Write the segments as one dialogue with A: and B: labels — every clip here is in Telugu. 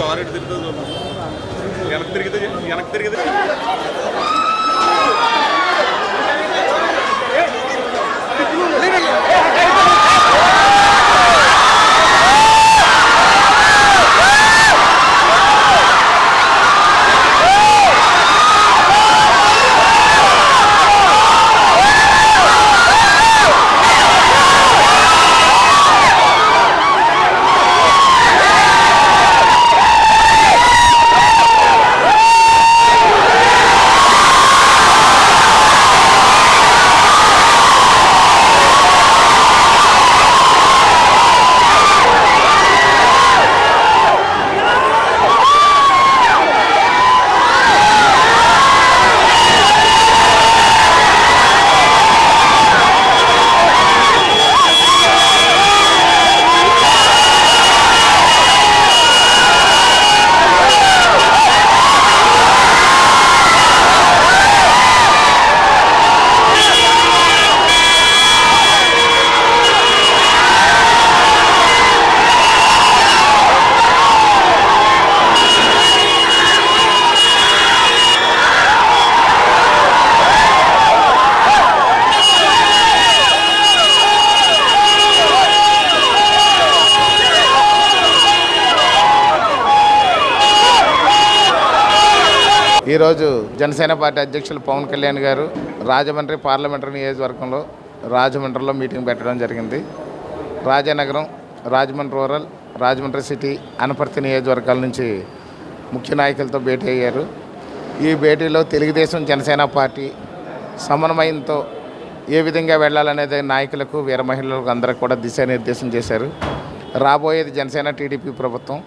A: കാർ എടുത്തിരുന്നത് എനക്ക് തിരികെ
B: ఈరోజు జనసేన పార్టీ అధ్యక్షులు పవన్ కళ్యాణ్ గారు రాజమండ్రి పార్లమెంటరీ నియోజకవర్గంలో రాజమండ్రిలో మీటింగ్ పెట్టడం జరిగింది. రాజానగరం రాజమండ్రి రూరల్ రాజమండ్రి సిటీ అనపర్తి నియోజకవర్గాల నుంచి ముఖ్య నాయకులతో భేటీ అయ్యారు. ఈ భేటీలో తెలుగుదేశం జనసేన పార్టీ సమన్వయంతో ఏ విధంగా వెళ్ళాలనేది నాయకులకు వీర మహిళలకు అందరికి కూడా దిశానిర్దేశం చేశారు. రాబోయేది జనసేన టీడీపీ ప్రభుత్వం.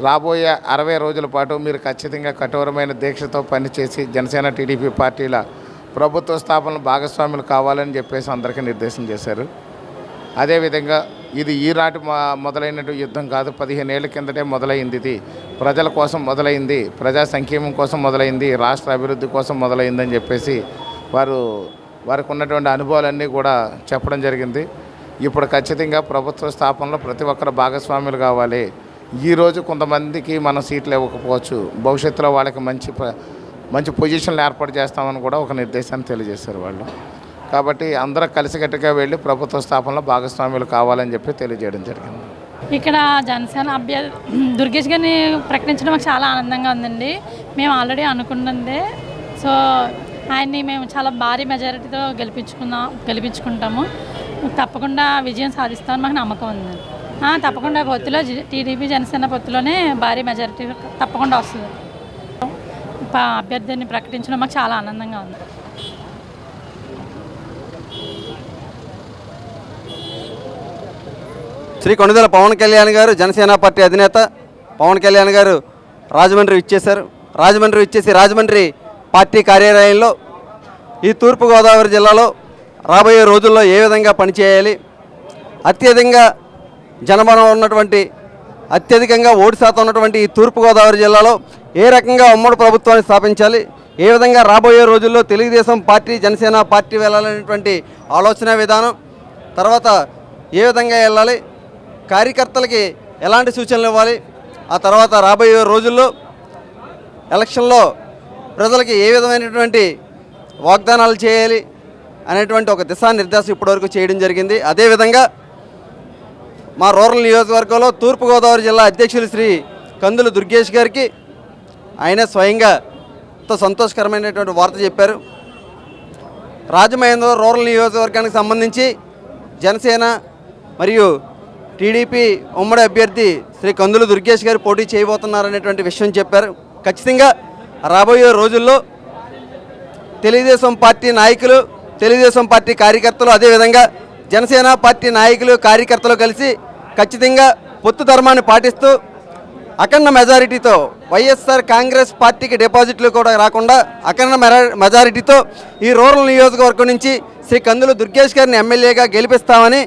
B: రాబోయే అరవై రోజుల పాటు మీరు ఖచ్చితంగా కఠోరమైన దీక్షతో పనిచేసి జనసేన టీడీపీ పార్టీల ప్రభుత్వ స్థాపనలు భాగస్వాములు కావాలని చెప్పేసి అందరికీ నిర్దేశం చేశారు. అదేవిధంగా ఇది ఈనాటి మొ- మొదలైనటు యుద్ధం కాదు. పదిహేను ఏళ్ళ కిందటే మొదలైంది ఇది. ప్రజల కోసం మొదలైంది. ప్రజా సంక్షేమం కోసం మొదలైంది. రాష్ట్ర అభివృద్ధి కోసం మొదలైందని చెప్పేసి వారు వారికి ఉన్నటువంటి అనుభవాలన్నీ కూడా చెప్పడం జరిగింది. ఇప్పుడు ఖచ్చితంగా ప్రభుత్వ స్థాపనలో ప్రతి ఒక్కరు భాగస్వాములు కావాలి. ఈరోజు కొంతమందికి మనం సీట్లు ఇవ్వకపోవచ్చు. భవిష్యత్తులో వాళ్ళకి మంచి మంచి పొజిషన్లు ఏర్పాటు చేస్తామని కూడా ఒక నిర్దేశాన్ని తెలియజేశారు వాళ్ళు. కాబట్టి అందరూ కలిసికట్టుగా వెళ్ళి ప్రభుత్వ స్థాపనలో భాగస్వాములు కావాలని చెప్పి తెలియజేయడం జరిగింది.
C: ఇక్కడ జనసేన అభ్యర్థి దుర్గేష్ గారిని ప్రకటించడం మాకు చాలా ఆనందంగా ఉందండి. మేము ఆల్రెడీ అనుకున్నదే. సో ఆయన్ని మేము చాలా భారీ మెజారిటీతో గెలిపించుకుందాం గెలిపించుకుంటాము. తప్పకుండా విజయం సాధిస్తామని మాకు నమ్మకం ఉందండి. తప్పకుండా పొత్తులో టీడీపీ జనసేన పొత్తులోనే భారీ మెజారిటీ తప్పకుండా వస్తుంది. అభ్యర్థిని ప్రకటించడం మాకు చాలా ఆనందంగా ఉంది.
D: శ్రీ కొండదల పవన్ కళ్యాణ్ గారు జనసేన పార్టీ అధినేత. పవన్ కళ్యాణ్ గారు రాజమండ్రి ఇచ్చేశారు. రాజమండ్రి ఇచ్చేసి రాజమండ్రి పార్టీ కార్యాలయంలో ఈ తూర్పుగోదావరి జిల్లాలో రాబోయే రోజుల్లో ఏ విధంగా పనిచేయాలి అత్యధికంగా జనబలం ఉన్నటువంటి అత్యధికంగా ఓటు శాతం ఉన్నటువంటి ఈ తూర్పుగోదావరి జిల్లాలో ఏ రకంగా ఉమ్మడి ప్రభుత్వాన్ని స్థాపించాలి? ఏ విధంగా రాబోయే రోజుల్లో తెలుగుదేశం పార్టీ జనసేన పార్టీ వెళ్ళాలనేటువంటి ఆలోచన విధానం? తర్వాత ఏ విధంగా వెళ్ళాలి? కార్యకర్తలకి ఎలాంటి సూచనలు ఇవ్వాలి? ఆ తర్వాత రాబోయే రోజుల్లో ఎలక్షన్లో ప్రజలకి ఏ విధమైనటువంటి వాగ్దానాలు చేయాలి అనేటువంటి ఒక దిశానిర్దేశం ఇప్పటివరకు చేయడం జరిగింది. అదేవిధంగా మా రూరల్ నియోజకవర్గంలో తూర్పుగోదావరి జిల్లా అధ్యక్షులు శ్రీ కందులు దుర్గేష్ గారికి ఆయన స్వయంగా ఎంతో సంతోషకరమైనటువంటి వార్త చెప్పారు. రాజమహేంద్ర రూరల్ నియోజకవర్గానికి సంబంధించి జనసేన మరియు టీడీపీ ఉమ్మడి అభ్యర్థి శ్రీ కందులు దుర్గేష్ గారు పోటీ చేయబోతున్నారనేటువంటి విషయం చెప్పారు. ఖచ్చితంగా రాబోయే రోజుల్లో తెలుగుదేశం పార్టీ నాయకులు తెలుగుదేశం పార్టీ కార్యకర్తలు అదేవిధంగా జనసేన పార్టీ నాయకులు కార్యకర్తలు కలిసి ఖచ్చితంగా పొత్తు ధర్మాన్ని పాటిస్తూ అఖండ మెజారిటీతో వైఎస్ఆర్ కాంగ్రెస్ పార్టీకి డిపాజిట్లు కూడా రాకుండా అఖండ మెజారిటీతో ఈ రూరల్ నియోజకవర్గం నుంచి శ్రీ కందులు దుర్గేష్ గారిని ఎమ్మెల్యేగా గెలిపిస్తామని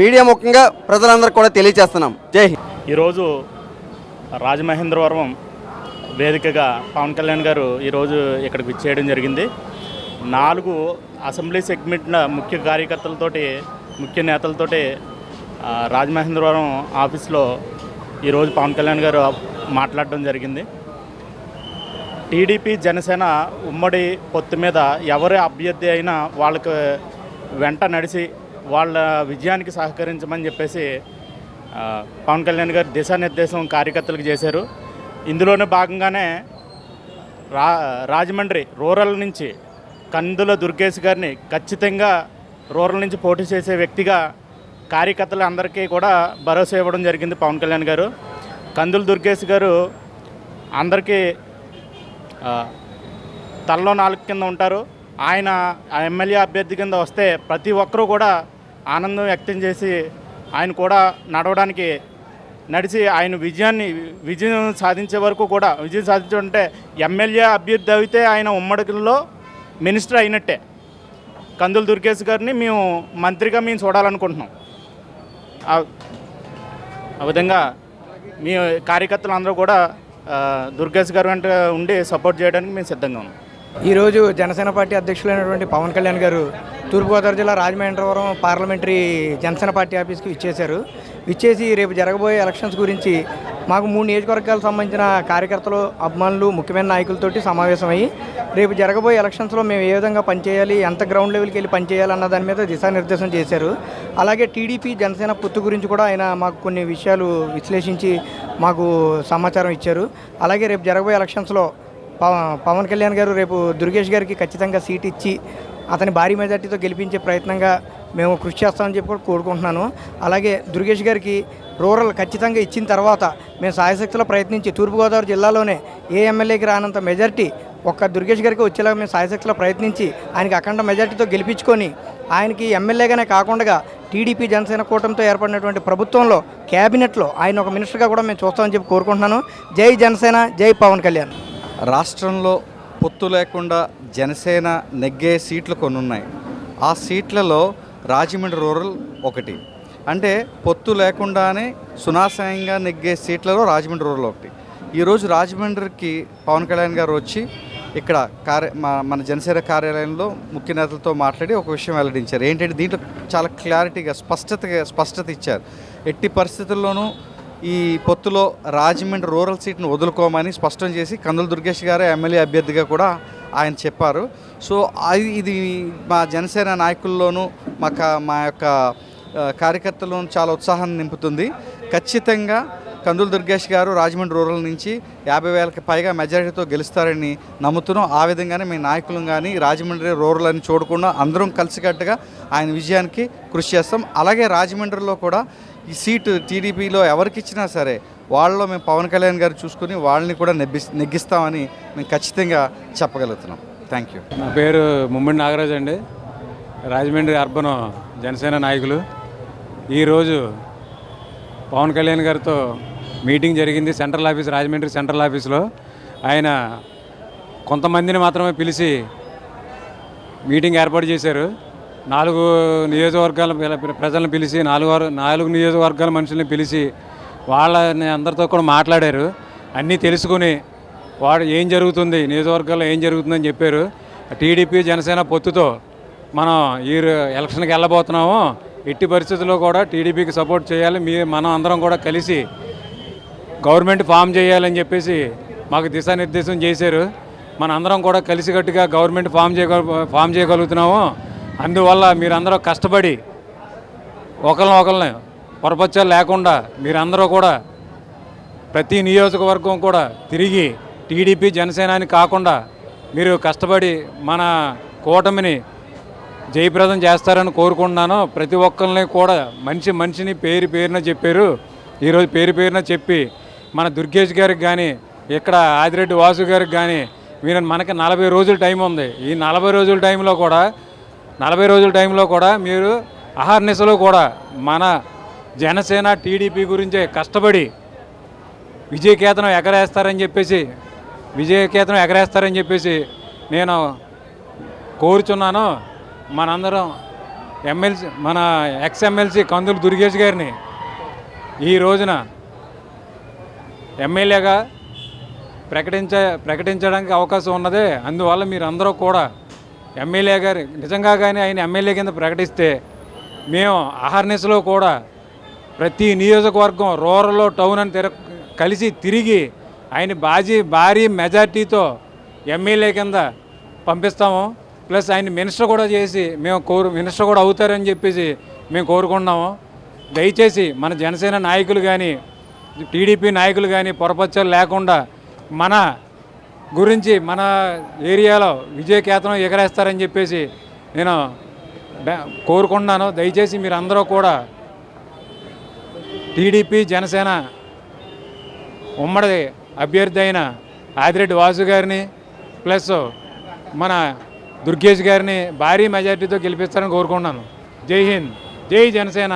D: మీడియా ముఖంగా ప్రజలందరూ కూడా తెలియజేస్తున్నాం. జై హింద్.
E: ఈరోజు రాజమహేంద్రవరం వేదికగా పవన్ కళ్యాణ్ గారు ఈరోజు ఇక్కడికి విచ్చేయడం జరిగింది. నాలుగు అసెంబ్లీ సెగ్మెంట్ ముఖ్య కార్యకర్తలతోటి ముఖ్య నేతలతోటి రాజమహేంద్రవరం ఆఫీస్లో ఈరోజు పవన్ కళ్యాణ్ గారు మాట్లాడడం జరిగింది. టీడీపీ జనసేన ఉమ్మడి పొత్తు మీద ఎవరి అభ్యర్థి అయినా వాళ్ళకి వెంట నడిచి వాళ్ళ విజయానికి సహకరించమని చెప్పేసి పవన్ కళ్యాణ్ గారు దిశానిర్దేశం కార్యకర్తలకు చేశారు. ఇందులోనే భాగంగానే రా రాజమండ్రి రూరల్ నుంచి కందుల దుర్గేష్ గారిని ఖచ్చితంగా రూరల్ నుంచి పోటీ చేసే వ్యక్తిగా కార్యకర్తలు అందరికీ కూడా భరోసా ఇవ్వడం జరిగింది పవన్ కళ్యాణ్ గారు. కందుల దుర్గేష్ గారు అందరికీ తలలో నాలుగు కింద ఉంటారు. ఆయన ఆ ఎమ్మెల్యే అభ్యర్థి కింద వస్తే ప్రతి ఒక్కరూ కూడా ఆనందం వ్యక్తం చేసి ఆయన కూడా నడవడానికి నడిచి ఆయన విజయాన్ని విజయం సాధించే వరకు కూడా విజయం సాధించడం అంటే ఎమ్మెల్యే అభ్యర్థి అయితే ఆయన ఉమ్మడిలో మినిస్టర్ అయినట్టే. కందులు దుర్గేష్ గారిని మేము మంత్రిగా మేము చూడాలనుకుంటున్నాం. ఆ- విధంగా మీ కార్యకర్తలు అందరూ కూడా దుర్గేశ్ దుర్గేష్ గారు వెంట ఉండి సపోర్ట్ చేయడానికి మేము సిద్ధంగా ఉన్నాం.
F: ఈరోజు జనసేన పార్టీ అధ్యక్షులైనటువంటి పవన్ కళ్యాణ్ గారు తూర్పుగోదావరి జిల్లా రాజమహేంద్రవరం పార్లమెంటరీ జనసేన పార్టీ ఆఫీస్కి ఇచ్చేశారు. ఇచ్చేసి రేపు జరగబోయే ఎలక్షన్స్ గురించి మాకు మూడు నియోజకవర్గాలకు సంబంధించిన కార్యకర్తలు అభిమానులు ముఖ్యమైన నాయకులతోటి సమావేశమయ్యి రేపు జరగబోయే ఎలక్షన్స్లో మేము ఏ విధంగా పనిచేయాలి ఎంత గ్రౌండ్ లెవెల్కి వెళ్ళి పనిచేయాలి అన్న దాని మీద దిశానిర్దేశం చేశారు. అలాగే టీడీపీ జనసేన పొత్తు గురించి కూడా ఆయన మాకు కొన్ని విషయాలు విశ్లేషించి మాకు సమాచారం ఇచ్చారు. అలాగే రేపు జరగబోయే ఎలక్షన్స్లో పవన్ కళ్యాణ్ గారు రేపు దుర్గేష్ గారికి ఖచ్చితంగా సీట్ ఇచ్చి అతని భారీ మెజార్టీతో గెలిపించే ప్రయత్నంగా మేము కృషి చేస్తామని చెప్పి కూడా కోరుకుంటున్నాను. అలాగే దుర్గేష్ గారికి రూరల్ ఖచ్చితంగా ఇచ్చిన తర్వాత మేము సాయశక్తిలో ప్రయత్నించి తూర్పుగోదావరి జిల్లాలోనే ఏ ఎమ్మెల్యేకి రానంత మెజార్టీ ఒక్క దుర్గేష్ గారికి వచ్చేలాగా మేము సాయశక్తిలో ప్రయత్నించి ఆయనకి అఖండ మెజార్టీతో గెలిపించుకొని ఆయనకి ఎమ్మెల్యేగానే కాకుండా టీడీపీ జనసేన కూటమితో ఏర్పడినటువంటి ప్రభుత్వంలో క్యాబినెట్లో ఆయన ఒక మినిస్టర్గా కూడా మేము చూస్తామని చెప్పి కోరుకుంటున్నాను. జై జనసేన జై పవన్ కళ్యాణ్.
G: రాష్ట్రంలో పొత్తు లేకుండా జనసేన నెగ్గే సీట్లు కొన్ని ఉన్నాయి ఆ సీట్లలో రాజమండ్రి రూరల్ ఒకటి. అంటే పొత్తు లేకుండానే సునాశయంగా నెగ్గే సీట్లలో రాజమండ్రి రూరల్ ఒకటి. ఈరోజు రాజమండ్రికి పవన్ కళ్యాణ్ గారు వచ్చి ఇక్కడ కార్య మన జనసేన కార్యాలయంలో ముఖ్య నేతలతో మాట్లాడి ఒక విషయం వెల్లడించారు. ఏంటంటే దీంట్లో చాలా క్లారిటీగా స్పష్టతగా స్పష్టత ఇచ్చారు. ఎట్టి పరిస్థితుల్లోనూ ఈ పొత్తులో రాజమండ్రి రూరల్ సీట్ను వదులుకోమని స్పష్టం చేసి కందుల దుర్గేష్ గారే ఎమ్మెల్యే అభ్యర్థిగా కూడా ఆయన చెప్పారు. సో అది ఇది మా జనసేన నాయకుల్లోనూ మా మా యొక్క కార్యకర్తలను చాలా ఉత్సాహాన్ని నింపుతుంది. ఖచ్చితంగా కందుల దుర్గేష్ గారు రాజమండ్రి రూరల్ నుంచి యాభై వేలకు పైగా మెజారిటీతో గెలుస్తారని నమ్ముతున్నాం. ఆ విధంగానే మీ నాయకులు కానీ రాజమండ్రి రూరల్ అని చూడకుండా అందరం కలిసికట్టుగా ఆయన విజయానికి కృషి చేస్తాం. అలాగే రాజమండ్రిలో కూడా ఈ సీటు టీడీపీలో ఎవరికిచ్చినా సరే వాళ్ళలో మేము పవన్ కళ్యాణ్ గారు చూసుకుని వాళ్ళని కూడా నెగ్గి నెగ్గిస్తామని మేము ఖచ్చితంగా చెప్పగలుగుతున్నాం. థ్యాంక్ యూ
H: నా పేరు ముమ్మిడి నాగరాజ్ అండి. రాజమండ్రి అర్బన్ జనసేన నాయకులు. ఈరోజు పవన్ కళ్యాణ్ గారితో మీటింగ్ జరిగింది సెంట్రల్ ఆఫీస్ రాజమండ్రి సెంట్రల్ ఆఫీస్లో. ఆయన కొంతమందిని మాత్రమే పిలిచి మీటింగ్ ఏర్పాటు చేశారు. నాలుగు నియోజకవర్గాల ప్రజలను పిలిచి నాలుగు నాలుగు నియోజకవర్గాల మనుషుల్ని పిలిచి వాళ్ళని అందరితో కూడా మాట్లాడారు. అన్నీ తెలుసుకుని వాడు ఏం జరుగుతుంది నియోజకవర్గాల్లో ఏం జరుగుతుందని చెప్పారు. టీడీపీ జనసేన పొత్తుతో మనం ఈ ఎలక్షన్కి వెళ్ళబోతున్నాము. ఎట్టి పరిస్థితుల్లో కూడా టీడీపీకి సపోర్ట్ చేయాలి. మీ మనం అందరం కూడా కలిసి గవర్నమెంట్ ఫామ్ చేయాలని చెప్పేసి మాకు దిశానిర్దేశం చేశారు. మన అందరం కూడా కలిసికట్టుగా గవర్నమెంట్ ఫామ్ చేయగల ఫామ్ చేయగలుగుతున్నాము. అందువల్ల మీరందరూ కష్టపడి ఒకరిని ఒకరిని పొరపచ్చాలు లేకుండా మీరందరూ కూడా ప్రతి నియోజకవర్గం కూడా తిరిగి టీడీపీ జనసేనాని కాకుండా మీరు కష్టపడి మన కూటమిని జయప్రదం చేస్తారని కోరుకుంటున్నాను. ప్రతి ఒక్కరిని కూడా మనిషి మనిషిని పేరు పేరున చెప్పారు. ఈరోజు పేరు పేరున చెప్పి మన దుర్గేష్ గారికి కానీ ఇక్కడ ఆదిరెడ్డి వాసు గారికి కానీ మీరు మనకి నలభై రోజుల టైం ఉంది. ఈ నలభై రోజుల టైంలో కూడా నలభై రోజుల టైంలో కూడా మీరు అహర్నిశలో కూడా మన జనసేన టీడీపీ గురించే కష్టపడి విజయకేతనం ఎగరేస్తారని చెప్పేసి విజయకేతనం ఎగరేస్తారని చెప్పేసి నేను కోరుచున్నాను. మనందరం ఎమ్మెల్సీ మన ఎక్స్ ఎమ్మెల్సీ కందులు దుర్గేష్ గారిని ఈ రోజున ఎమ్మెల్యేగా ప్రకటించ ప్రకటించడానికి అవకాశం ఉన్నది. అందువల్ల మీరందరూ కూడా ఎమ్మెల్యే గారి నిజంగా కానీ ఆయన ఎమ్మెల్యే కింద ప్రకటిస్తే మేము అహర్నిశలో కూడా ప్రతి నియోజకవర్గం రూరల్ టౌన్ అని తిర కలిసి తిరిగి ఆయన బాజీ భారీ మెజార్టీతో ఎమ్మెల్యే కింద పంపిస్తాము. ప్లస్ ఆయన మినిస్టర్ కూడా చేసి మేము కోరు మినిస్టర్ కూడా అవుతారని చెప్పేసి మేము కోరుకుంటున్నాము. దయచేసి మన జనసేన నాయకులు కానీ టీడీపీ నాయకులు కానీ పొరపచ్చాలు లేకుండా మన గురించి మన ఏరియాలో విజయకేతనం ఎగరేస్తారని చెప్పేసి నేను కోరుకుంటున్నాను. దయచేసి మీరు అందరూ కూడా టీడీపీ జనసేన ఉమ్మడి అభ్యర్థి అయిన ఆదిరెడ్డి వాసు గారిని ప్లస్ మన దుర్గేష్ గారిని భారీ మెజార్టీతో గెలిపిస్తారని కోరుకుంటున్నాను. జై హింద్. జై జనసేన.